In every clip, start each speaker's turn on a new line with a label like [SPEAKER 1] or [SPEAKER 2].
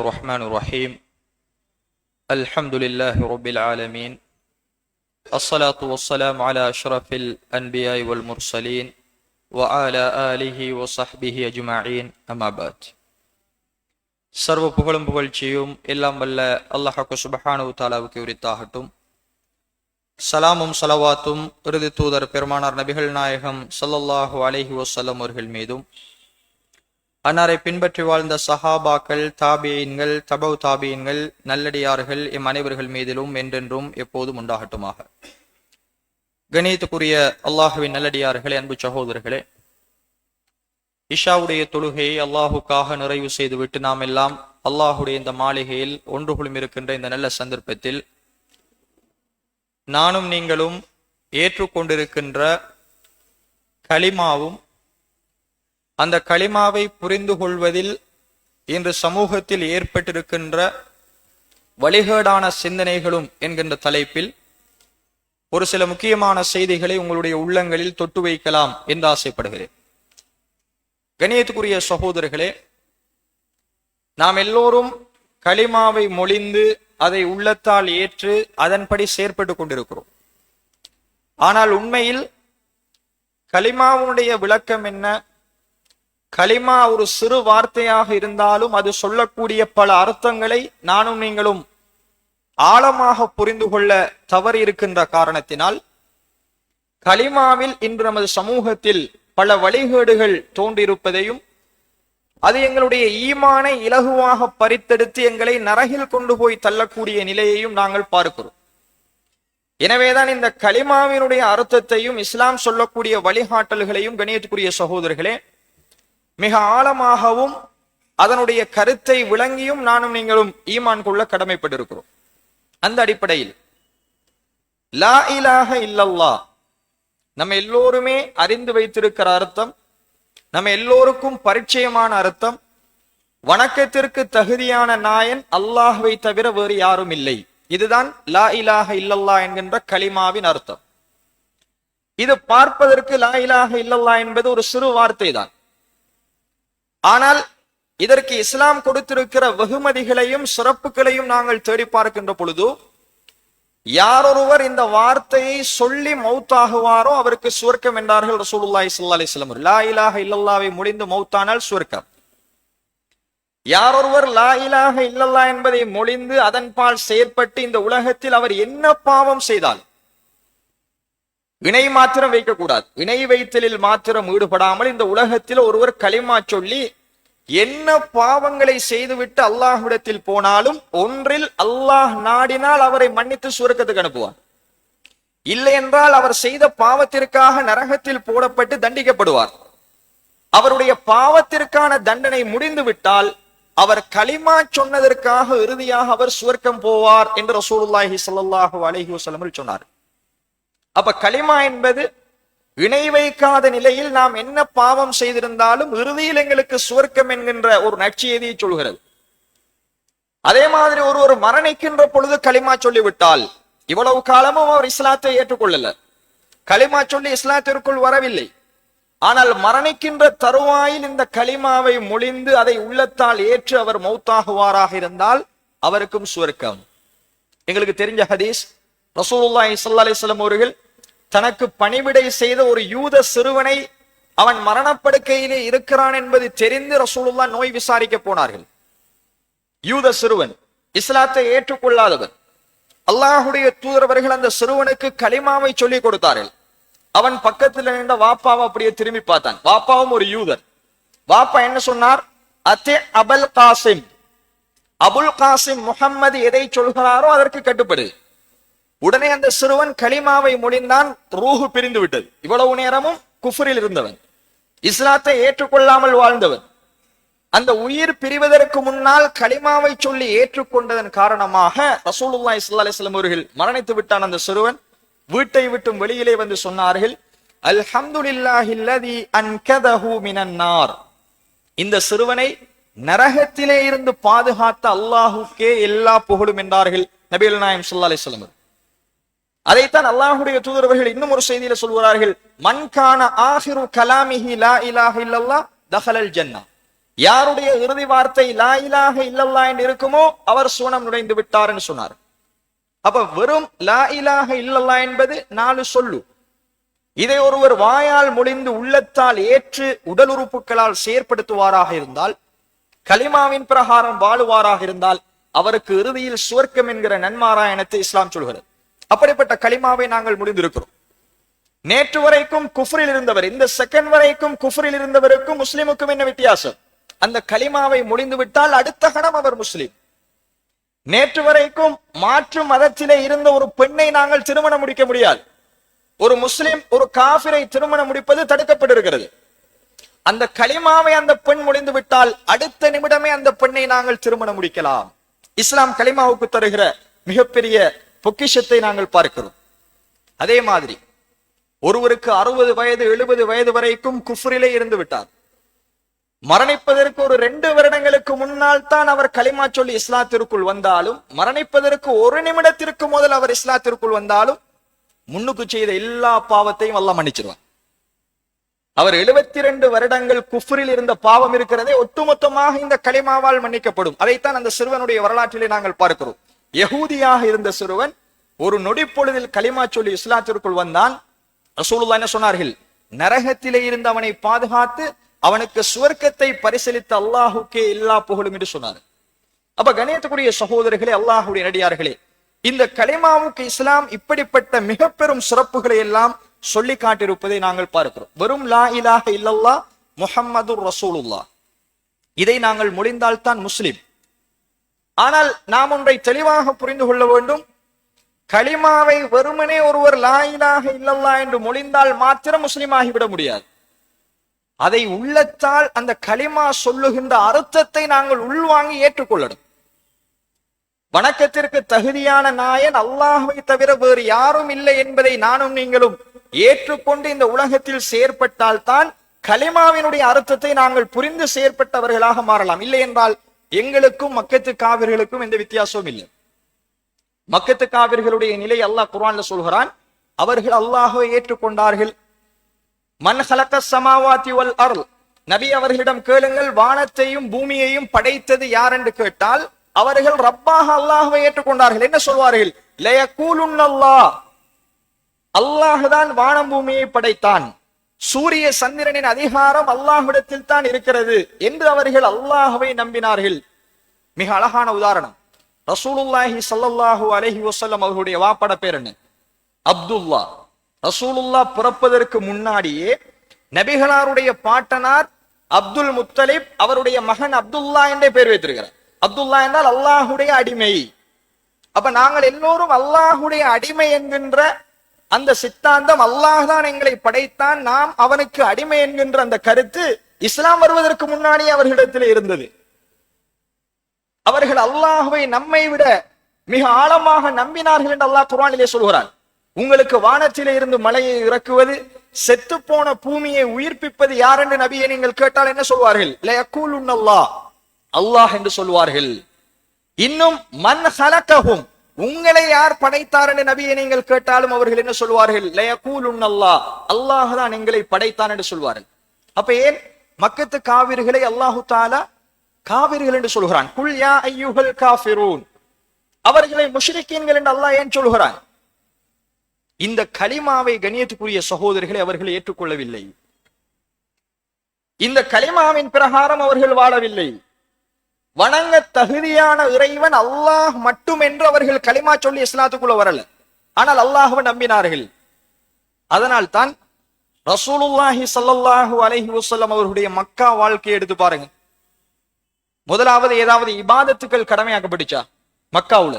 [SPEAKER 1] الرحمن الرحيم الحمد لله رب العالمين الصلاة والسلام على أشرف الأنبياء والمرسلين وعلى آله وصحبه أجمعين أما بعد சர்வ புகழும் புகழ்ச்சியும் எல்லாம் வல்ல அல்லாஹு சுபஹானு தாலாவுக்கு உரித்தாகட்டும் சலாமும் சலவாத்தும் இறுதி தூதர் பெருமானார் நபிகள் நாயகம் ஸல்லல்லாஹு அலைஹி வஸல்லம் அவர்கள் மீதும் அன்னாரை பின்பற்றி வாழ்ந்த சஹாபாக்கள் தாபியன்கள் தபவ் தாபியன்கள் நல்லடியார்கள் இம் அனைவர்கள் மீதிலும் என்றென்றும் எப்போதும் உண்டாகட்டுமாக. கணியத்துக்குரிய அல்லாஹுவின் நல்லடியார்களே அன்பு சகோதரர்களே இஷாவுடைய தொழுகையை அல்லாஹுக்காக நிறைவு செய்துவிட்டு நாம் எல்லாம் அல்லாஹுடைய இந்த மாளிகையில் ஒன்று குழும் இருக்கின்ற இந்த நல்ல சந்தர்ப்பத்தில் நானும் நீங்களும் ஏற்றுக்கொண்டிருக்கின்ற களிமாவும் அந்த களிமாவை புரிந்து கொள்வதில் இன்று சமூகத்தில் ஏற்பட்டிருக்கின்ற வழிகேடான சிந்தனைகளும் என்கின்ற தலைப்பில் ஒரு சில முக்கியமான செய்திகளை உங்களுடைய உள்ளங்களில் தொட்டு வைக்கலாம் என்று ஆசைப்படுகிறேன். கணியத்துக்குரிய சகோதரர்களே நாம் எல்லோரும் களிமாவை மொழிந்து அதை உள்ளத்தால் ஏற்று அதன்படி செயற்பட்டு கொண்டிருக்கிறோம். ஆனால் உண்மையில் களிமாவுடைய விளக்கம் என்ன? கலிமா ஒரு சிறு வார்த்தையாக இருந்தாலும் அது சொல்லக்கூடிய பல அர்த்தங்களை நானும் நீங்களும் ஆழமாக புரிந்து கொள்ள தவறி இருக்கின்ற காரணத்தினால் களிமாவில் இன்று நமது சமூகத்தில் பல வழிகேடுகள் தோன்றியிருப்பதையும் அது எங்களுடைய ஈமானை இலகுவாக பறித்தெடுத்து எங்களை நரகில் கொண்டு போய் தள்ளக்கூடிய நிலையையும் நாங்கள் பார்க்கிறோம். எனவேதான் இந்த களிமாவினுடைய அர்த்தத்தையும் இஸ்லாம் சொல்லக்கூடிய வழிகாட்டல்களையும் கணியத்துக்குரிய சகோதரர்களே மிக ஆழமாகவும் அதனுடைய கருத்தை விளங்கியும் நானும் நீங்களும் ஈமான் கொள்ள கடமைப்பட்டிருக்கிறோம். அந்த அடிப்படையில் லா இலாக இல்லல்லா நம்ம எல்லோருமே அறிந்து வைத்திருக்கிற அர்த்தம் நம்ம எல்லோருக்கும் பரிச்சயமான அர்த்தம் வணக்கத்திற்கு தகுதியான நாயன் அல்லாஹுவை தவிர வேறு யாரும் இல்லை. இதுதான் லா இலாக இல்லல்லா என்கின்ற களிமாவின் அர்த்தம். இது பார்ப்பதற்கு லா இலாக இல்லல்லா என்பது ஒரு சிறு வார்த்தை தான் ஆனால் இதற்கு இஸ்லாம் கொடுத்திருக்கிற வெகுமதிகளையும் சிறப்புகளையும் நாங்கள் தேடி பார்க்கின்ற பொழுது யாரொருவர் இந்த வார்த்தையை சொல்லி மௌத்தாகுவாரோ அவருக்கு சுவர்க்கம் என்றார்கள் ரசூலுல்லாய் சல்லா அலைஹி வஸல்லம் லா இலாக இல்லல்லாவை முடிந்து மௌத்தானால் சுவர்க்கம். யாரொருவர் லா இலாக இல்லல்லா என்பதை மொழிந்து அதன்பால் செயற்பட்டு இந்த உலகத்தில் அவர் என்ன பாவம் செய்தால் இணை மாத்திரம் வைக்கக்கூடாது. இணை வைத்தலில் மாத்திரம் ஈடுபடாமல் இந்த உலகத்தில் ஒருவர் களிமா சொல்லி என்ன பாவங்களை செய்துவிட்டு அல்லாஹ்விடத்தில் போனாலும் ஒன்றில் அல்லாஹ் நாடினால் அவரை மன்னித்து சுருக்கத்துக்கு அனுப்புவார். இல்லை என்றால் அவர் செய்த பாவத்திற்காக நரகத்தில் போடப்பட்டு தண்டிக்கப்படுவார். அவருடைய பாவத்திற்கான தண்டனை முடிந்து விட்டால் அவர் களிமா சொன்னதற்காக இறுதியாக அவர் சுவர்க்கம் போவார் என்று ரசூலுல்லாஹி சல்லாஹூ அலஹி வசலமில் சொன்னார் அப்ப களிமா என்பது இணை வைக்காத நிலையில் நாம் என்ன பாவம் செய்திருந்தாலும் இறுதியில் எங்களுக்கு சுவர்க்கம் என்கின்ற ஒரு நற்செய்தியை சொல்கிறது. அதே மாதிரி ஒருவர் மரணிக்கின்ற பொழுது களிமா சொல்லிவிட்டால் இவ்வளவு காலமும் அவர் இஸ்லாத்தை ஏற்றுக்கொள்ளல. களிமா சொல்லி இஸ்லாத்திற்குள் வரவில்லை. ஆனால் மரணிக்கின்ற தருவாயில் இந்த களிமாவை மொழிந்து அதை உள்ளத்தால் ஏற்று அவர் மௌத்தாகுவாராக இருந்தால் அவருக்கும் சுவர்க்கம். எங்களுக்கு தெரிஞ்ச ஹதீஸ் ரசூலுல்லாஹி ஸல்லல்லாஹு அலிஸ்லாம் அவர்கள் தனக்கு பணிவிடை செய்த ஒரு யூத சிறுவனை அவன் மரணப்படுக்கையிலே இருக்கிறான் என்பது தெரிந்து ரசூலுல்லா நோய் விசாரிக்க போனார்கள். யூத சிறுவன் இஸ்லாத்தை ஏற்றுக்கொள்ளாதவன். அல்லாஹுடைய தூதரவர்கள் அந்த சிறுவனுக்கு களிமாவை சொல்லி கொடுத்தார்கள். அவன் பக்கத்தில் நின்ற வாப்பாவை அப்படியே திரும்பி பார்த்தான். வாப்பாவும் ஒரு யூதர் வாப்பா என்ன சொன்னார்? அத்தே அபல் காசிம். அபுல் காசிம் முகம்மது எதை சொல்கிறாரோ அதற்கு கட்டுப்படு. உடனே அந்த சிறுவன் களிமாவை முடிந்தான் ரூஹு பிரிந்து விட்டது இவ்வளவு நேரமும் குஃபரில் இருந்தவன். இஸ்லாத்தை ஏற்றுக்கொள்ளாமல் வாழ்ந்தவன். அந்த உயிர் பிரிவதற்கு முன்னால் களிமாவை சொல்லி ஏற்றுக்கொண்டதன் காரணமாக ரசூலுல்லா இஸ்லா அலிஸ்லாம் அவர்கள் மரணித்து விட்டான் அந்த சிறுவன். வீட்டை விட்டும் வெளியிலே வந்து சொன்னார்கள் அல்ஹம்துலில்லாஹில்லதி அன்கதஹு மினன் நார். இந்த சிறுவனை நரகத்திலே இருந்து பாதுகாத்த அல்லாஹுக்கே எல்லா புகழும் என்றார்கள் நபிகள் நாயம் சுல்லா அலைஹி அதைத்தான் அல்லாஹுடைய தூதரவர்கள் இன்னும் ஒரு செய்தியில சொல்கிறார்கள் மன்கான ஆஹிரு கலாமிஹி லா இலாஹ இல்லல்லா தஹலல் ஜன்னா. யாருடைய இறுதி வார்த்தை லா இலாக இல்லல்லா என்று இருக்குமோ அவர் சுவனம் நுழைந்து விட்டார் என்று சொன்னார். அப்ப வெறும் லா இலாக இல்லல்லா என்பது நாலு சொல்லு. இதை ஒருவர் வாயால் மொழிந்து உள்ளத்தால் ஏற்று உடல் உறுப்புகளால் செயற்படுத்துவாராக இருந்தால் கலிமாவின் பிரகாரம் வாழுவாராக இருந்தால் அவருக்கு இறுதியில் சுவர்க்கம் என்கிற நன்மாராயணத்தை இஸ்லாம் சொல்கிறது. அப்படிப்பட்ட கலிமாவை நாங்கள் முடிந்திருக்கிறோம். நேற்று வரைக்கும் குஃப்ரில் இருந்தவர் இந்த செகண்ட் வரைக்கும் குஃப்ரில் இருந்தவருக்கும் முஸ்லிமுக்கும் என்ன வித்தியாசம்? அந்த கலிமாவை முடிந்து விட்டால் அடுத்த கணம் அவர் முஸ்லிம். நேற்று வரைக்கும் மாற்று மதத்திலே இருந்த ஒரு பெண்ணை நாங்கள் திருமணம் முடிக்க முடியாது. ஒரு முஸ்லிம் ஒரு காபிரை திருமணம் முடிப்பது தடுக்கப்பட்டிருக்கிறது. அந்த கலிமாவை அந்த பெண் முடிந்து விட்டால் அடுத்த நிமிடமே அந்த பெண்ணை நாங்கள் திருமணம் முடிக்கலாம். இஸ்லாம் கலிமாவுக்கு தருகிற மிகப்பெரிய பொக்கிஷத்தை நாங்கள் பார்க்கிறோம். அதே மாதிரி ஒருவருக்கு அறுபது வயது எழுபது வயது வரைக்கும் குஃப்ரிலே இருந்து விட்டார். மரணிப்பதற்கு ஒரு ரெண்டு வருடங்களுக்கு முன்னால் தான் அவர் களிமா சொல்லி இஸ்லாத்திற்குள் வந்தாலும் மரணிப்பதற்கு ஒரு நிமிடத்திற்கு முதல் அவர் இஸ்லாத்திற்குள் வந்தாலும் முன்னுக்கு செய்த எல்லா பாவத்தையும் எல்லாம் மன்னிச்சிருவார் அவர் எழுபத்தி ரெண்டு வருடங்கள் குஃப்ரில் இருந்த பாவம் இருக்கிறதே ஒட்டுமொத்தமாக இந்த களிமாவால் மன்னிக்கப்படும். அதைத்தான் அந்த சிறுவனுடைய வரலாற்றிலே நாங்கள் பார்க்கிறோம். யகூதியாக இருந்த சிறுவன் ஒரு நொடி பொழுதில் களிமா சொல்லி இஸ்லாத்திற்குள் வந்தான். ரசூலுல்லா என்ன சொன்னார்கள்? நரகத்திலே இருந்து அவனை பாதுகாத்து அவனுக்கு சுவர்க்கத்தை பரிசீலித்த அல்லாஹுக்கே எல்லா புகழும் என்று சொன்னார். அப்ப கணேத்துக்குரிய சகோதரர்களே அல்லாஹுடைய நடிகார்களே இந்த கலிமாவுக்கு இஸ்லாம் இப்படிப்பட்ட மிக பெரும் சிறப்புகளை எல்லாம் சொல்லி காட்டியிருப்பதை நாங்கள் பார்க்கிறோம். வெறும் லா இலாக இல்லல்லா முஹம்மது ரசூலுல்லா இதை நாங்கள் முடிந்தால்தான் முஸ்லிம். ஆனால் நாம் ஒன்றை தெளிவாக புரிந்து கொள்ள வேண்டும். களிமாவை வெறுமனே ஒருவர் லாயிலாக இல்லல்லா என்று மொழிந்தால் மாத்திரம் முஸ்லிம் ஆகிவிட முடியாது. அதை உள்ளத்தால் அந்த களிமா சொல்லுகின்ற அர்த்தத்தை நாங்கள் உள்வாங்கி ஏற்றுக்கொள்ளணும். வணக்கத்திற்கு தகுதியான நாயன் அல்லாஹுவை தவிர வேறு யாரும் இல்லை என்பதை நானும் நீங்களும் ஏற்றுக்கொண்டு இந்த உலகத்தில் செயற்பட்டால்தான் களிமாவினுடைய கலிமாவினுடைய அர்த்தத்தை நாங்கள் புரிந்து செயற்பட்டவர்களாக மாறலாம். இல்லை என்றால் எங்களுக்கும் மக்கத்து காவிர்களுக்கும் எந்த வித்தியாசமும் இல்லை. மக்கத்து காவிர்களுடைய நிலை அல்லாஹ் குரான்ல சொல்கிறான் அவர்கள் அல்லாஹை ஏற்றுக்கொண்டார்கள். மன் ஹலக்க சமாவாத்தி வல் அருள் நபி அவர்களிடம் கேளுங்கள் வானத்தையும் பூமியையும் படைத்தது யார் என்று கேட்டால் அவர்கள் ரப்பாக அல்லாஹுவை ஏற்றுக்கொண்டார்கள். என்ன சொல்வார்கள்? லயகூலுன்னல்லாஹ். அல்லாஹுதான் வானம் பூமியை படைத்தான். சூரிய சந்திரனின் அதிகாரம் அல்லாஹ்விடத்தில் தான் இருக்கிறது என்று அவர்கள் அல்லாஹுவை நம்பினார்கள். மிக அழகான உதாரணம். ரசூலுல்லாஹி ஸல்லல்லாஹு அலஹி வசல்லம் அவர்களுடைய வாப்பட பேர் என்ன? அப்துல்லா. ரசூலுல்லா பிறப்பதற்கு முன்னாடியே நபிகளாருடைய பாட்டனார் அப்துல் முத்தலிப் அவருடைய மகன் அப்துல்லா என்றே பேர் வைத்திருக்கிறார். அப்துல்லா என்றால் அல்லாஹுடைய அடிமை. அப்ப நாங்கள் எல்லோரும் அல்லாஹுடைய அடிமை என்கின்ற அந்த சித்தாந்தம் அல்லாஹ் தான் எங்களை படைத்தான். நாம் அவனுக்கு அடிமை என்கின்ற அந்த கருத்து இஸ்லாம் வருவதற்கு முன்னாடி அவர்களிடத்தில் இருந்தது. அவர்கள் அல்லாஹுவை நம்மை விட மிக ஆழமாக நம்பினார்கள் என்று அல்லாஹ் குரானிலே சொல்கிறான். உங்களுக்கு வானத்திலே இருந்து மலையை இறக்குவது செத்து போன பூமியை உயிர்ப்பிப்பது யார் என்று நபியை நீங்கள் கேட்டால் என்ன சொல்வார்கள்? அல்லாஹ் என்று சொல்வார்கள். இன்னும் மண் ஹலக்ககும் உங்களை யார் படைத்தார் என்று நபியை நீங்கள் கேட்டாலும் அவர்கள் என்ன சொல்வார்கள்? லயக்கூலுன்னல்லாஹ் அல்லாஹ் தான் எங்களை படைத்தான் என்று சொல்வார்கள். அப்ப ஏன்? மக்கத்து காவிர்களை அல்லாஹு தாலா காவிர்கள் என்று சொல்கிறான். குல் யா ஐயுகள் காஃபிரூன். அவர்களை முஷ்ரிக்கீன்கள் என்று அல்லாஹ் ஏன் சொல்கிறான்? இந்த கலிமாவை கணியத்துக்குரிய சகோதரிகளை அவர்கள் ஏற்றுக்கொள்ளவில்லை. இந்த கலிமாவின் பிரகாரம் அவர்கள் வாழவில்லை. வணங்க தகுதியான இறைவன் அல்லாஹ் மட்டும் என்று அவர்கள் கலிமா சொல்லி இஸ்லாத்துக்குள்ள வரல. ஆனால் அல்லாஹுவை நம்பினார்கள். அதனால் தான் ரசூலுல்லாஹி ஸல்லல்லாஹு அலஹி வசல்லம் அவர்களுடைய மக்கா வாழ்க்கையை எடுத்து பாருங்க. முதலாவது ஏதாவது இபாதத்துக்கள் கடமையாக்கப்பட்டுச்சா? மக்காவுல.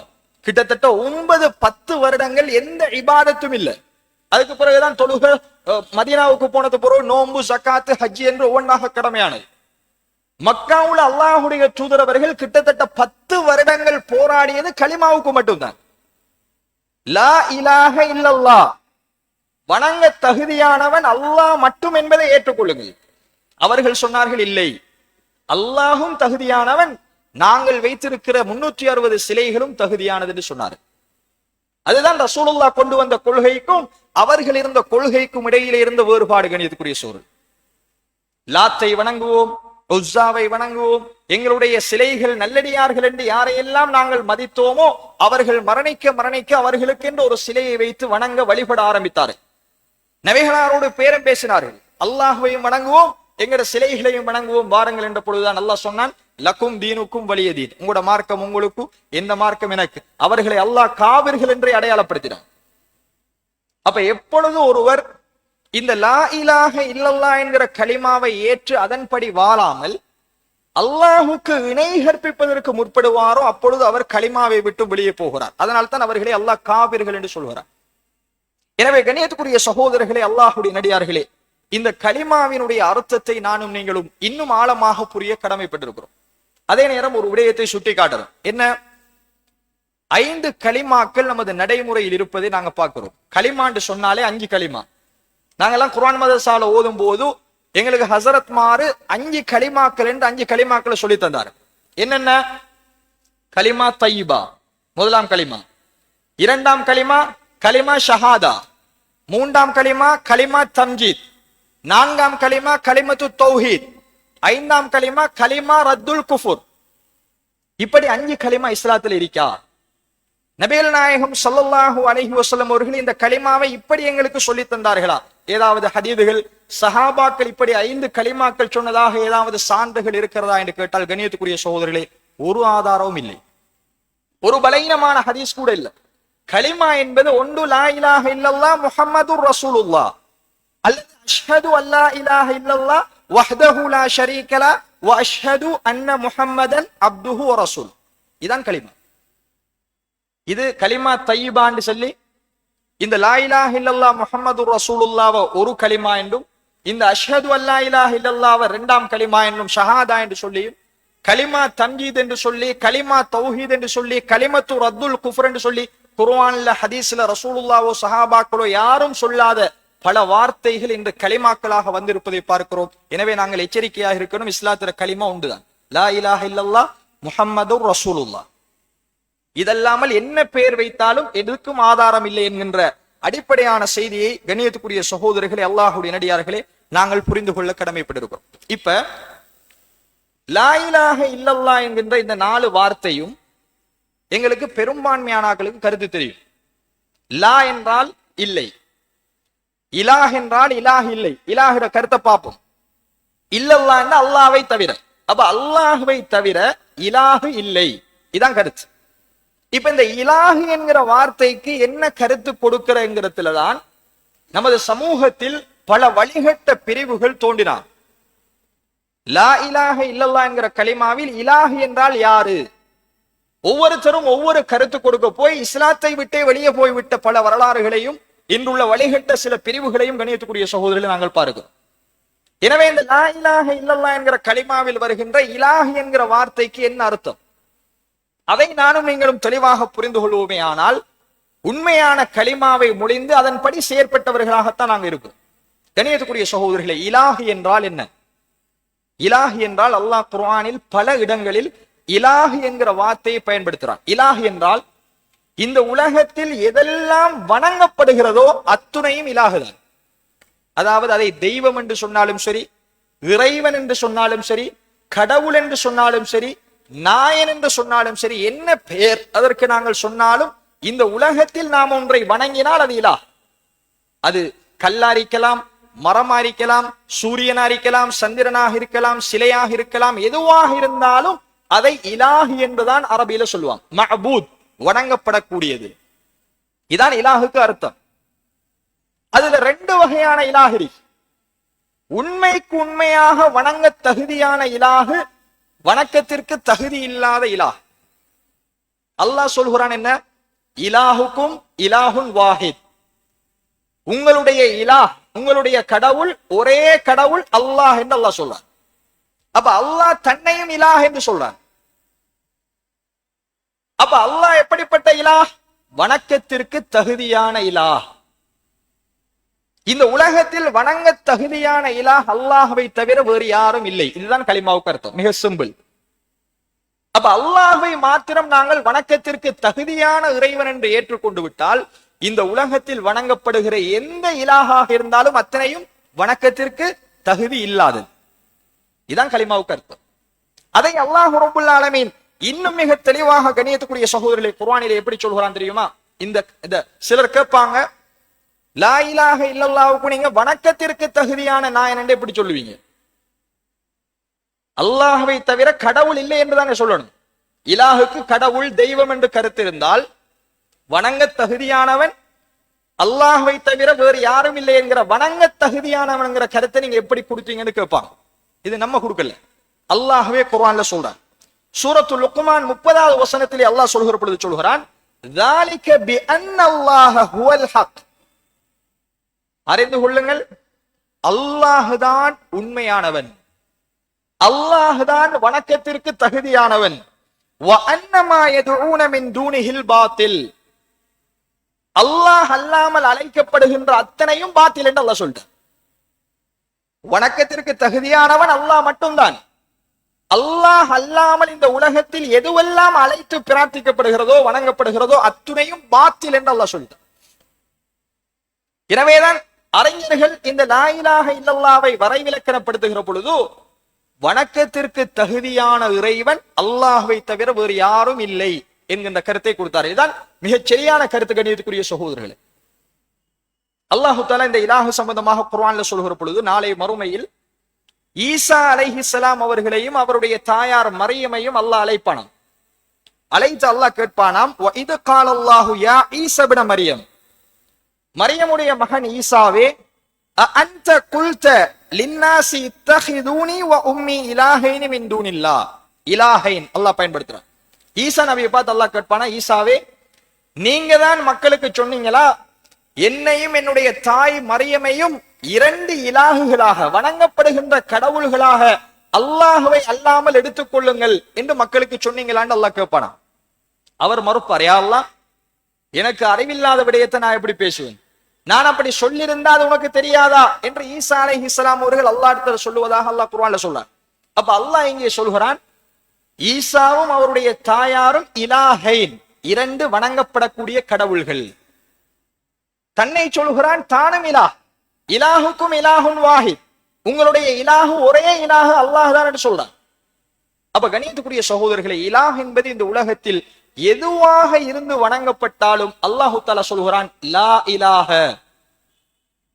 [SPEAKER 1] கிட்டத்தட்ட ஒன்பது பத்து வருடங்கள் எந்த இபாதத்தும் இல்லை. அதுக்கு பிறகுதான் தொழுக மதீனாவுக்கு போனது பிறகு நோம்பு சக்காத்து ஹஜ்ஜி என்று ஒவ்வொன்றாக கடமையானது. மக்காவுல அல்லாஹுடைய தூதரவர்கள் கிட்டத்தட்ட பத்து வருடங்கள் போராடியது களிமாவுக்கு மட்டும்தான். லா இலாக இல்லல்லா வணங்க தகுதியானவன் அல்லாஹ் மட்டும் என்பதை ஏற்றுக்கொள்ளுங்கள். அவர்கள் சொன்னார்கள் இல்லை. அல்லாஹும் தகுதியானவன். நாங்கள் வைத்திருக்கிற முன்னூற்றி அறுபது சிலைகளும் தகுதியானது என்று சொன்னார் அதுதான் ரசூலுல்லா கொண்டு வந்த கொள்கைக்கும் அவர்கள் இருந்த கொள்கைக்கும் இடையிலே இருந்த வேறுபாடு கணியத்துக்குரிய சூழல் லாத்தை வணங்குவோம். உஸ்ஸாவை வணங்குவோம். எங்களுடைய சிலைகள் நல்லடியார்கள் என்று யாரையெல்லாம் நாங்கள் மதித்தோமோ அவர்கள் மரணிக்க மரணிக்க அவர்களுக்கு என்று ஒரு சிலையை வைத்து வணங்க வழிபட ஆரம்பித்தார்கள். நபிகளாரோடு பேரம் பேசினார்கள். அல்லாஹுவையும் வணங்குவோம் எங்கட சிலைகளையும் வணங்குவோம். வாருங்கள் என்ற பொழுதுதான் அல்லாஹ் சொன்னான் லக்கும் தீனுக்கும் வலிய தீன். உங்களோட மார்க்கம் உங்களுக்கும் எந்த மார்க்கம் எனக்கு? அவர்களை அல்லாஹ் காவிர்கள் என்றே அடையாளப்படுத்தினான். அப்ப எப்பொழுது ஒருவர் இந்த லா இலாக இல்லல்லா என்கிற கலிமாவை ஏற்று அதன்படி வாழாமல் அல்லாஹுக்கு இணை கற்பிப்பதற்கு முற்படுவாரோ அப்பொழுது அவர் கலிமாவை விட்டு வெளியே போகிறார். அதனால் தான் அவர்களை அல்லாஹ் காவிர்கள் என்று சொல்கிறார். எனவே கணியத்துக்குரிய சகோதரர்களே அல்லாஹுடைய நடிகார்களே இந்த கலிமாவினுடைய அர்த்தத்தை நானும் நீங்களும் இன்னும் ஆழமாக புரிய கடமைப்பட்டிருக்கிறோம். அதே நேரம் ஒரு விடயத்தை சுட்டி காட்டுறோம் என்ன? ஐந்து களிமாக்கள் நமது நடைமுறையில் இருப்பதை நாங்க பார்க்கிறோம். களிமாண்டு சொன்னாலே அஞ்சு களிமா நாங்கெல்லாம் குர்ஆன் மதரசால ஓதும் போது எங்களுக்கு ஹசரத் மாறு அஞ்சு களிமாக்கள் என்று அஞ்சு களிமாக்களை சொல்லி தந்தார். என்னென்ன? கலிமா தையிபா. முதலாம் களிமா. இரண்டாம் களிமா கலிமா ஷஹாதா. மூன்றாம் களிமா கலிமா தம்ஜீத். நான்காம் கலிமா கலிமத்து தௌஹீத். ஐந்தாம் கலிமா கலிமா ரத்துல் குஃபுர். இப்படி அஞ்சு கலிமா இஸ்லாத்தில் இருக்கா? நபிகள் நாயகம் ஸல்லல்லாஹு அலஹி வஸல்லம் அவர்கள் இந்த கலிமாவை இப்படி எங்களுக்கு சொல்லி தந்தார்களா? ஏதாவது ஹதீதுகள் சஹாபாக்கள் இப்படி ஐந்து கலிமாக்கள் சொன்னதாக ஏதாவது சான்றுகள் இருக்கிறதா என்று கேட்டால் கணியத்துக்குரிய சகோதரிகளே ஒரு ஆதாரமும் இல்லை. ஒரு பலகீனமான ஹதீஸ் கூட இல்லை. கலிமா என்பது ஒன்று லா இலாஹ இல்லல்லா முஹம்மது ரசூலுல்லா அல்லது அஷ்ஹது அல்லா இலாஹ இல்லல்லா வஹ்தஹு லா ஷரீகலா வ அஷ்ஹது அன்ன முஹம்மதன் அப்துஹு ரசூல். இதான் கலிமா இது கலிமா தையிபான்னு சொல்லி இந்த லா ஹில்லல்லா முகமது முஹம்மது ரசூலுல்லாவ ஒரு கலிமா என்றும் இந்த அஷ்ஹது அல்லா இலா இல்லல்லாவ இரண்டாம் கலிமா என்றும் ஷஹாதா என்று சொல்லியும் கலிமா தம்ஜீத் என்று சொல்லி கலிமா தௌஹீத் என்று சொல்லி கலிமத்து ரத்துல் குஃபர் என்று சொல்லி குர்வான்ல ஹதீஸ்ல ரசூலுல்லாவோ சஹாபாக்களோ யாரும் சொல்லாத பல வார்த்தைகள் இன்று கலிமாக்களாக வந்திருப்பதை பார்க்கிறோம். எனவே நாங்கள் எச்சரிக்கையாக இருக்கணும் இஸ்லாத்திர கலிமா உண்டுதான். லா இலாஹ இல்லல்லாஹ் முஹம்மது ரசூலுல்லா இதல்லாமல் என்ன பெயர் வைத்தாலும் எதுக்கும் ஆதாரம் இல்லை என்கின்ற அடிப்படையான செய்தியை கண்ணியத்துக்குரிய சகோதரர்களே அல்லாஹுடைய நடிகார்களே நாங்கள் புரிந்து கொள்ள கடமைப்பட்டிருக்கிறோம். இப்ப லா இல்லல்லா என்கின்ற இந்த நாலு வார்த்தையும் எங்களுக்கு பெரும்பான்மையானாக்களுக்கு கருத்து தெரியும். லா என்றால் இல்லை. இலாஹ் என்றால் இலாஹ் இல்லை. இலாகிற கருத்தை பார்ப்போம். இல்லல்லா என்ற அல்லாவை தவிர. அப்ப அல்லாஹுவை தவிர இலாஹு இல்லை. இதான் கருத்து. இப்ப இந்த இலாகு என்கிற வார்த்தைக்கு என்ன கருத்து கொடுக்கிறங்கிறதுல தான் நமது சமூகத்தில் பல வழிகட்ட பிரிவுகள் தோன்றினான் லா இலாஹ இல்லல்லா என்கிற கலிமாவில் இலாகு என்றால் யாரு? ஒவ்வொருத்தரும் ஒவ்வொரு கருத்து கொடுக்க போய் இஸ்லாத்தை விட்டே வெளியே போய்விட்ட பல வரலாறுகளையும் இன்றுள்ள வழிகட்ட சில பிரிவுகளையும் கணியத்துக்குரிய சகோதரர்களை நாங்கள் பார்க்கிறோம். எனவே இந்த லா இலாக இல்லல்லா என்கிற கலிமாவில் வருகின்ற இலாஹ் என்கிற வார்த்தைக்கு என்ன அர்த்தம்? அதை நானும் நீங்களும் தெளிவாக புரிந்து கொள்வோமே ஆனால் உண்மையான களிமாவை முடிந்து அதன்படி செயற்பட்டவர்களாகத்தான் நாங்கள் இருக்கிறோம். கணியத்துக்குரிய சகோதரர்களே இலாஹி என்றால் என்ன? இலாஹி என்றால் அல்லாஹ் குர்ஆனில் பல இடங்களில் இலாஹி என்கிற வார்த்தையை பயன்படுத்துகிறான். இலாஹி என்றால் இந்த உலகத்தில் எதெல்லாம் வணங்கப்படுகிறதோ அத்துணையும் இலாகுதான் அதாவது அதை தெய்வம் என்று சொன்னாலும் சரி இறைவன் என்று சொன்னாலும் சரி கடவுள் என்று சொன்னாலும் சரி நாயன் என்று சொன்னாலும் சரி என்ன பெயர் அதற்கு நாங்கள் சொன்னாலும் இந்த உலகத்தில் நாம் ஒன்றை வணங்கினால் அது இலா. அது கல்லாரிக்கலாம் மரமாரிக்கலாம் சூரியனாரிக்கலாம் சந்திரனாக இருக்கலாம் சிலையாக இருக்கலாம் எதுவாக இருந்தாலும் அதை இலாஹி என்றுதான் அரபியில சொல்லுவாங்க. மஹபூத் வணங்கப்படக்கூடியது. இதான் இலாஹுக்கு அர்த்தம். அதுல ரெண்டு வகையான இலாகிரி உண்மைக்கு உண்மையாக வணங்க தகுதியான இலாகு வணக்கத்திற்கு தகுதி இல்லாத இலா. அல்லாஹ் சொல்கிறான் என்ன? இலாஹுக்கும் இலாஹுன் வாஹித். உங்களுடைய இலா உங்களுடைய கடவுள் ஒரே கடவுள் அல்லாஹ் என்று அல்லாஹ் சொல்றான். அப்ப அல்லாஹ் தன்னையும் இலாஹ் என்று சொல்றான். அப்ப அல்லாஹ் எப்படிப்பட்ட இலா? வணக்கத்திற்கு தகுதியான இலா. இந்த உலகத்தில் வணங்க தகுதியான இலாஹ் அல்லாஹவை தவிர வேறு யாரும் இல்லை. இதுதான் களிமாவுக்கு அர்த்தம். மிக சிம்பிள். அப்ப அல்லாஹை மாத்திரம் நாங்கள் வணக்கத்திற்கு தகுதியான இறைவன் என்று ஏற்றுக்கொண்டு விட்டால் இந்த உலகத்தில் வணங்கப்படுகிற எந்த இலாகாக இருந்தாலும் அத்தனையும் வணக்கத்திற்கு தகுதி இல்லாதது இதான் கலிமாவுக்கு அர்த்தம். அதை அல்லாஹ் ரபுல் ஆலமீன் இன்னும் மிக தெளிவாக கணியத்துக்குரிய சகோதரர்களை குர்வானிலே எப்படி சொல்கிறான் தெரியுமா? இந்த இந்த சிலர் கேட்பாங்க லா இலாஹ இல்லல்லாவுக்கு நீங்க வணக்கத்திற்கு தகுதியான நாயன் என்று எப்படி சொல்லுவீங்க அல்லாஹ்வை தவிர கடவுள் இல்லை என்று தானே சொல்லணும் இலாஹுக்கு கடவுள் தெய்வம் என்று கருத்து இருந்தால் வணங்க தகுதியானவன் அல்லாஹ்வை தவிர வேறு யாரும் இல்லை என்கிற வணங்க தகுதியானவன்ங்கிற கருத்தை நீங்க எப்படி கொடுத்தீங்கன்னு கேட்பாங்க இது நம்ம கொடுக்கல அல்லாஹ்வே குர்ஆன்ல சொல்றான் சூரத்துல் லுக்மான் முப்பதாவது வசனத்திலே அல்லாஹ் சொல்கிற பொழுது சொல்கிறான் ذَلِكَ بِأَنَّ اللَّهَ هُوَ الْحَقُّ அறிந்து கொள்ளுங்கள். அல்லாஹுதான் உண்மையானவன். அல்லாஹுதான் வணக்கத்திற்கு தகுதியானவன். பாத்தில். அல்லாஹ் அல்லாமல் அழைக்கப்படுகின்ற அத்தனையும் பாத்தில் என்று அல்லாஹ் சொல்ற வணக்கத்திற்கு தகுதியானவன் அல்லாஹ் மட்டும்தான். அல்லாஹ் அல்லாமல் இந்த உலகத்தில் எதுவெல்லாம் அழைத்து பிரார்த்திக்கப்படுகிறதோ வணங்கப்படுகிறதோ அத்துணையும் பாத்தில் என்று அல்லாஹ் சொல்ற எனவேதான் அறிஞர்கள் இந்த லாயிலாக இல்லல்லாவை வரைவிலக்கணப்படுத்துகிற பொழுது வணக்கத்திற்கு தகுதியான இறைவன் அல்லாஹுவை தவிர வேறு யாரும் இல்லை என்கின்ற கருத்தை கொடுத்தார். இதுதான் மிகச் சரியான கருத்து கணியத்துக்குரிய சகோதரர்களே. அல்லாஹு தாலா இந்த இலாஹு சம்பந்தமாக குர்வான்ல சொல்கிற பொழுது நாளை மறுமையில் ஈசா அலைஹிஸ்ஸலாம் அவர்களையும் அவருடைய தாயார் மரியமையும் அல்லாஹ் அழைப்பானாம். அழைத்து அல்லாஹ் கேட்பானாம் இது காலல்லாஹு யா ஈசபின மரியம். மரியமுடைய மகன் ஈசாவே அந்த குல்த லின்னாசி இத்தஹிதூனி வ உம்மி இலாஹைனி மின் தூனில்லா. இலாஹைன் அல்லாஹ் பயன்படுத்துறான். ஈசா நபியை பார்த்து அல்லாஹ் கேட்பானா ஈசாவே நீங்க தான் மக்களுக்கு சொன்னீங்களா? என்னையும் என்னுடைய தாய் மரியமையும் இரண்டு இலாகுகளாக வணங்கப்படுகின்ற கடவுள்களாக அல்லாஹுவை அல்லாமல் எடுத்துக் கொள்ளுங்கள் என்று மக்களுக்கு சொன்னீங்களான்னு அல்லாஹ் கேட்பானா? அவர் மறுப்பார் யாரெல்லாம் எனக்கு அறிவில்லாத விடயத்தை நான் எப்படி பேசுவேன்? நான் அப்படி சொல்லியிருந்தா அது உனக்கு தெரியாதா? என்று ஈசா அலை இஸ்லாம் அவர்கள் அல்லாஹ் சொல்லுவதாக அல்லாஹ் குர்வான்ல சொல்றார் அப்ப அல்லாஹ் இங்கே சொல்கிறான்? ஈசாவும் அவருடைய தாயாரும் இலாஹைன் இரண்டு வணங்கப்படக்கூடிய கடவுள்கள். தன்னை சொல்கிறான் தானும் இலா இலாஹுக்கும் இலாஹுன் வாஹித். உங்களுடைய இலாஹு ஒரே இலாஹு அல்லாஹ் தான் என்று சொல்றான். அப்ப கணியத்துக்குரிய சகோதரர்களை இலாஹ் என்பது இந்த உலகத்தில் எதுவாக இருந்து வணங்கப்பட்டாலும் அல்லாஹு தாலா சொல்கிறான் லா இலாக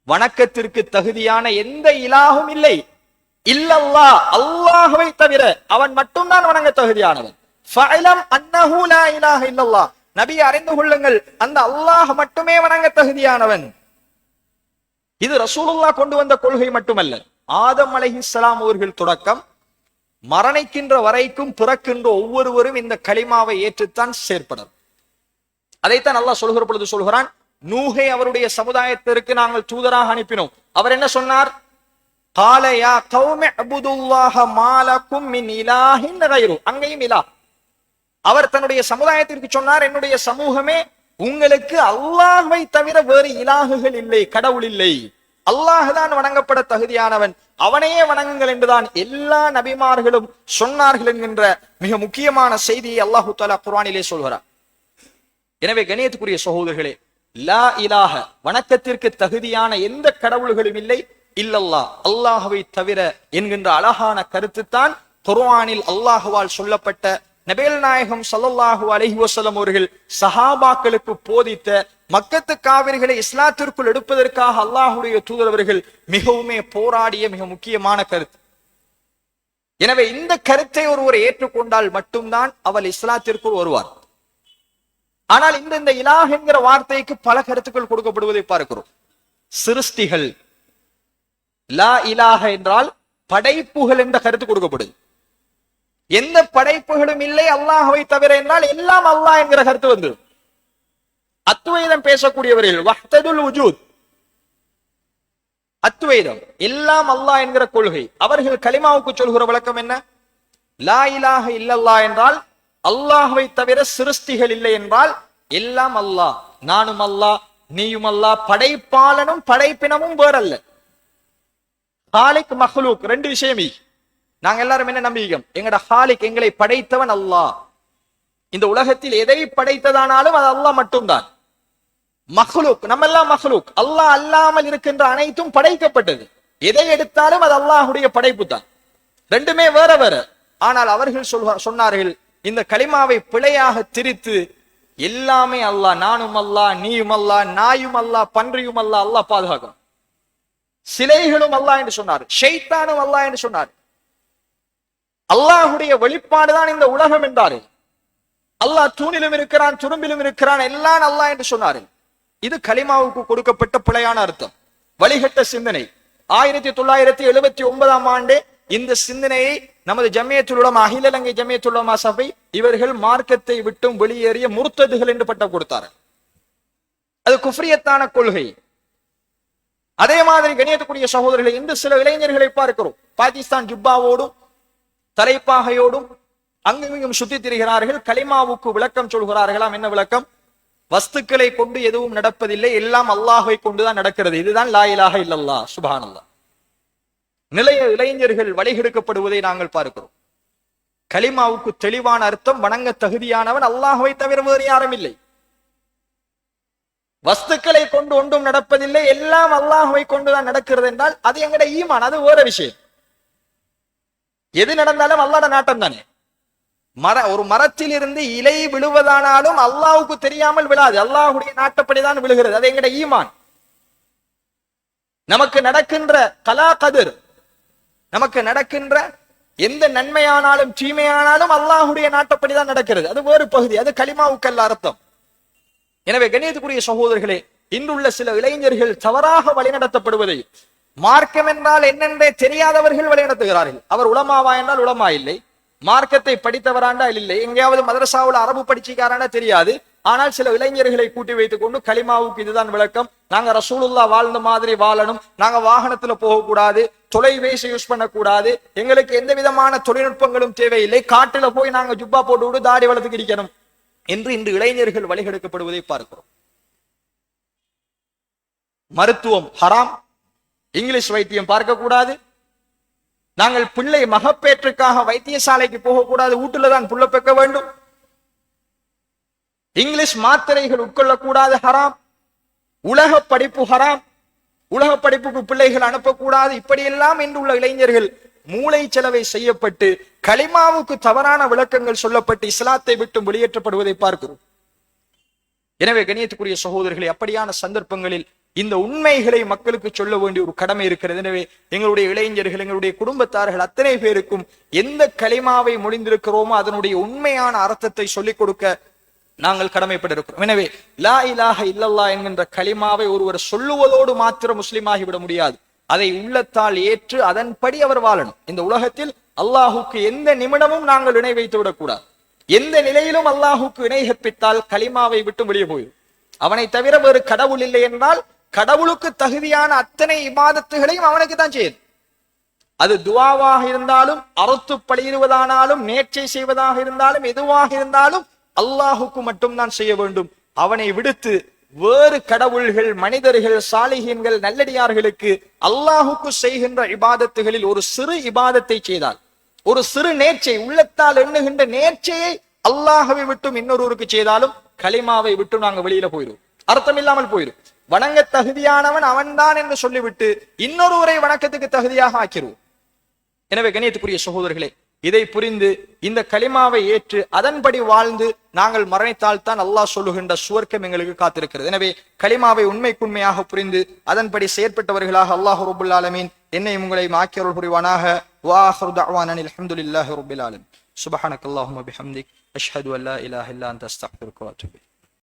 [SPEAKER 1] வணக்கத்திற்கு தகுதியான எந்த இலாகும் இல்லை. இல்லல்லா அல்லாஹுவை தவிர அவன் மட்டும்தான் வணங்க தகுதியானவன். ஃபஅலம் அன்னஹு லா நபி அறிந்து கொள்ளுங்கள் அந்த அல்லாஹ் மட்டுமே வணங்க தகுதியானவன். இது ரசூலுல்லா கொண்டு வந்த கொள்கை மட்டுமல்ல. ஆதம் அலஹிஸ்லாம் அவர்கள் தொடக்கம் மரணிக்கின்ற வரைக்கும் பிறக்கின்ற ஒவ்வொருவரும் இந்த களிமாவை ஏற்றுத்தான் செயற்படும். அதைத்தான் நல்லா சொல்கிற பொழுது சொல்கிறான் நூகை அவருடைய சமுதாயத்திற்கு நாங்கள் தூதராக அனுப்பினோம். அவர் என்ன சொன்னார்? காலையா கௌமி அபுதுல்லாஹ மாலக்கும் மின் இலாஹின் கைரு அங்கேயும் இலா. அவர் தன்னுடைய சமுதாயத்திற்கு சொன்னார் என்னுடைய சமூகமே உங்களுக்கு அல்லாஹை தவிர வேறு இலாகுகள் இல்லை கடவுள் இல்லை. அல்லாஹ் தான் வணங்கப்பட தகுதியானவன். அவனையே வணங்குங்கள் என்றுதான் எல்லா நபிமார்களும் சொன்னார்கள் என்கின்ற மிக முக்கியமான செய்தியை அல்லாஹு தாலா குரானிலே சொல்கிறார். எனவே கணியத்துக்குரிய சகோதரர்களே லா இலாஹ வணக்கத்திற்கு தகுதியான எந்த கடவுள்களும் இல்லை இல்லல்லா அல்லாஹவை தவிர என்கின்ற அழகான கருத்துத்தான் குர்ஆனில் அல்லாஹுவால் சொல்லப்பட்ட நபேல் நாயகம் சல்லல்லாஹு அலஹி வசலம் அவர்கள் சஹாபாக்களுக்கு போதித்த மக்கத்து காவிரிகளை இஸ்லாத்திற்குள் எடுப்பதற்காக அல்லாஹுடைய தூதரவர்கள் மிகவுமே போராடிய மிக முக்கியமான கருத்து. எனவே இந்த கருத்தை ஒருவர் ஏற்றுக்கொண்டால் மட்டும்தான் அவள் இஸ்லாத்திற்குள் வருவார். ஆனால் இந்த இந்த இலாஹ் என்கிற வார்த்தைக்கு பல கருத்துக்கள் கொடுக்கப்படுவதை பார்க்கிறோம். சிருஷ்டிகள் லா இலாக என்றால் படைப்புகள் என்ற கருத்து கொடுக்கப்படுது. எந்த படைப்புகளும் இல்லை அல்லாஹவை தவிர என்றால் எல்லாம் அல்லாஹ் என்கிற கருத்து வந்து. அத்துவைதம் பேசக்கூடியவர்கள் வஹ்ததுல் உஜூத் அத்துவைதம் எல்லாம் அல்லாஹ் என்கிற கொள்கை. அவர்கள் கலிமாவுக்கு சொல்கிற விளக்கம் என்ன? லா இலாக இல்லல்லா என்றால் அல்லாஹவை தவிர சிருஷ்டிகள் இல்லை என்றால் எல்லாம் அல்லாஹ். நானும் அல்லாஹ் நீயும் அல்லாஹ் படைப்பாளனும் படைப்பினமும் வேறல்ல. காலிக் மஹ்லூக் ரெண்டு விஷயமே நாங்க எல்லாரும் என்ன நம்பிக்கோம் எங்கட ஹாலிக் எங்களை படைத்தவன் அல்லாஹ். இந்த உலகத்தில் எதை படைத்ததானாலும் அது அல்லாஹ் மட்டும்தான். மஹ்லூக் நம்ம எல்லாம் மஹ்லூக். அல்லாஹ் அல்லாமல் இருக்கின்ற அனைத்தும் படைக்கப்பட்டது. எதை எடுத்தாலும் அது அல்லாஹுடைய படைப்பு தான் ரெண்டுமே வேற வேற. ஆனால் அவர்கள் சொல்வா- சொன்னார்கள் இந்த கலிமாவை பிழையாக திரித்து எல்லாமே அல்லாஹ் நானும் அல்லாஹ் நீயும் அல்லாஹ் நாயும் அல்லாஹ் பன்றியும் அல்லாஹ் அல்லாஹ் பாதுகாக்கும் சிலைகளும் அல்லாஹ் என்று சொன்னார் ஷெய்தானும் அல்லாஹ் என்று சொன்னார் அல்லாஹுடைய வெளிப்பாடுதான் இந்த உலகம் என்றாரு. அல்லாஹ் தூணிலும் இருக்கிறான் துரும்பிலும் இருக்கிறான் எல்லாம் அல்லாஹ் என்று சொன்னாரு. இது கலிமாவுக்கு கொடுக்கப்பட்ட பிழையான அர்த்தம். வழிகட்ட சிந்தனை. ஆயிரத்தி தொள்ளாயிரத்தி எழுபத்தி ஒன்பதாம் ஆண்டு இந்த சிந்தனையை நமது ஜமியத்துல் அகில இலங்கை ஜமியத்துல் சபை இவர்கள் மார்க்கத்தை விட்டும் வெளியேறிய முர்த்ததுகள் என்று பட்டம் கொடுத்தார்கள். அது குஃப்ரியத்தான கொள்கை. அதே மாதிரி கணியத்துக்குரிய சகோதரர்களை இன்று சில இளைஞர்களை பார்க்கிறோம். பாகிஸ்தான் ஜிப்பாவோடும் தலைப்பாகையோடும் அங்குமிங்கும் சுத்தி திரிகிறார்கள். கலிமாவுக்கு விளக்கம் சொல்கிறார்களாம். என்ன விளக்கம்? வஸ்துக்களை கொண்டு எதுவும் நடப்பதில்லை. எல்லாம் அல்லாஹை கொண்டுதான் நடக்கிறது. இதுதான் லாயிலாக இல்லல்லா சுபானல்லா நிலைய இளைஞர்கள் வழிகெடுக்கப்படுவதை நாங்கள் பார்க்கிறோம். கலிமாவுக்கு தெளிவான அர்த்தம் வணங்க தகுதியானவன் அல்லாஹுவை தவிர வேறு யாரும் இல்லை. வஸ்துக்களை கொண்டு ஒன்றும் நடப்பதில்லை. எல்லாம் அல்லாஹுவை கொண்டுதான் நடக்கிறது என்றால் அது எங்கட ஈமான். அது வேற விஷயம். எது நடந்தாலும் அல்லாட நாட்டம் தானே? மர ஒரு மரத்தில் இருந்து இலை விழுவதானாலும் அல்லாவுக்கு தெரியாமல் விழாது. அல்லாஹுடைய நாட்டப்படிதான் விழுகிறது. அது எங்கட ஈமான். நமக்கு நடக்கின்ற கலா கதிர் நமக்கு நடக்கின்ற எந்த நன்மையானாலும் தீமையானாலும் அல்லாஹுடைய நாட்டப்படிதான் நடக்கிறது. அது வேறு பகுதி. அது களிமாவுக்கல்ல அர்த்தம். எனவே கணியத்துக்குரிய சகோதரர்களே இன்றுள்ள சில இளைஞர்கள் தவறாக வழிநடத்தப்படுவதை மார்க்கம் என்றால் என்னென்றே தெரியாதவர்கள் வழிநடத்துகிறார்கள். அவர் உலமாவா என்றால் உலமா இல்லை. மார்க்கத்தை படித்தவராண்டால் இல்லை. எங்கேயாவது மதரசாவுல அரபு படிச்சிக்காரானா தெரியாது. ஆனால் சில இளைஞர்களை கூட்டி வைத்துக் கொண்டு களிமாவுக்கு இதுதான் விளக்கம். நாங்க ரசூலுல்லா வாழ்ந்த மாதிரி வாழணும். நாங்க வாகனத்துல போகக்கூடாது. தொலைபேசி யூஸ் பண்ணக்கூடாது. எங்களுக்கு எந்த விதமான தொழில்நுட்பங்களும் தேவையில்லை. காட்டுல போய் நாங்க ஜுப்பா போட்டு விட்டு தாடி வளர்த்துக்கு இருக்கணும். என்று இன்று இளைஞர்கள் வழிகெடுக்கப்படுவதை பார்க்கிறோம். மருத்துவம் ஹராம். இங்கிலீஷ் வைத்தியம் பார்க்கக்கூடாது. நாங்கள் பிள்ளை மகப்பேற்றுக்காக வைத்தியசாலைக்கு போகக்கூடாது. வீட்டுல தான் புள்ள பெக்க வேண்டும். இங்கிலீஷ் மாத்திரைகள் உட்கொள்ளக்கூடாது ஹராம். உலக படிப்பு ஹராம். உலக படிப்புக்கு பிள்ளைகள் அனுப்பக்கூடாது. இப்படியெல்லாம் இன்றுள்ள இளைஞர்கள் மூளை செலவை செய்யப்பட்டு களிமாவுக்கு தவறான விளக்கங்கள் சொல்லப்பட்டு இஸ்லாத்தை விட்டு வெளியேற்றப்படுவதை பார்க்கிறோம். எனவே கணியத்துக்குரிய சகோதரர்களை அப்படியான சந்தர்ப்பங்களில் இந்த உண்மைகளை மக்களுக்கு சொல்ல வேண்டிய ஒரு கடமை இருக்கிறது. எனவே எங்களுடைய இளைஞர்கள் எங்களுடைய குடும்பத்தார்கள் அத்தனை பேருக்கும் எந்த களிமாவை முடிந்திருக்கிறோமோ அதனுடைய உண்மையான அர்த்தத்தை சொல்லிக் கொடுக்க நாங்கள் கடமைப்பட்டிருக்கிறோம். எனவே லா இலாக இல்லல்லா என்கின்ற களிமாவை ஒருவர் சொல்லுவதோடு மாத்திரம் முஸ்லிமாகி விட முடியாது. அதை உள்ளத்தால் ஏற்று அதன்படி அவர் வாழணும். இந்த உலகத்தில் அல்லாஹுக்கு எந்த நிமிடமும் நாங்கள் இணை வைத்து விடக்கூடாது எந்த நிலையிலும் அல்லாஹுக்கு இணை கற்பித்தால் கலிமாவை விட்டு வெளியே போயிடும் அவனை தவிர வேறு கடவுள் இல்லை என்றால் கடவுளுக்கு தகுதியான அத்தனை இபாதத்துகளையும் அவனுக்கு தான் செய்யுது அது துவாவாக இருந்தாலும் அறுத்து பழியிடுவதானாலும் நேர்ச்சை செய்வதாக இருந்தாலும் எதுவாக இருந்தாலும் அல்லாஹுக்கு மட்டும்தான் செய்ய வேண்டும். அவனை விடுத்து வேறு கடவுள்கள் மனிதர்கள் சாலிகின்கள் நல்லடியார்களுக்கு அல்லாஹுக்கு செய்கின்ற இபாதத்துகளில் ஒரு சிறு இபாதத்தை செய்தால் ஒரு சிறு நேர்ச்சை உள்ளத்தால் எண்ணுகின்ற நேர்ச்சையை அல்லாஹவை விட்டும் இன்னொருவருக்கு செய்தாலும் கலிமாவை விட்டு நாங்க வெளியில போயிடும் அர்த்தம் இல்லாமல் போயிடும். வணங்க தகுதியானவன் அவன்தான் என்று சொல்லிவிட்டு இன்னொருவரை வணக்கத்துக்கு தகுதியாக ஆக்கிடுவோம் எனவே கணியத்துக்குரிய சகோதரர்களே இதை புரிந்து இந்த கலிமாவை ஏற்று அதன்படி வாழ்ந்து நாங்கள் மரணித்தால் தான் அல்லாஹ் சொல்லுகின்ற சுவர்க்கம் எங்களுக்கு காத்திருக்கிறது. எனவே கலிமாவை உண்மைக்குண்மையாக புரிந்து அதன்படி செயற்பட்டவர்களாக அல்லாஹ் ரபுல் ஆலமீன் என்னை உங்களை மாக்கியருள் புரிவானாக. வாஹரு தஅவானா அல்ஹம்துலில்லாஹி ரபுல் ஆலமின். சுப்ஹானக்கல்லாஹும்ம பிஹம்திக். அஷ்ஹது அல்லா இலாஹ இல்லா அந்த அஸ்தக்ஃபிருக்க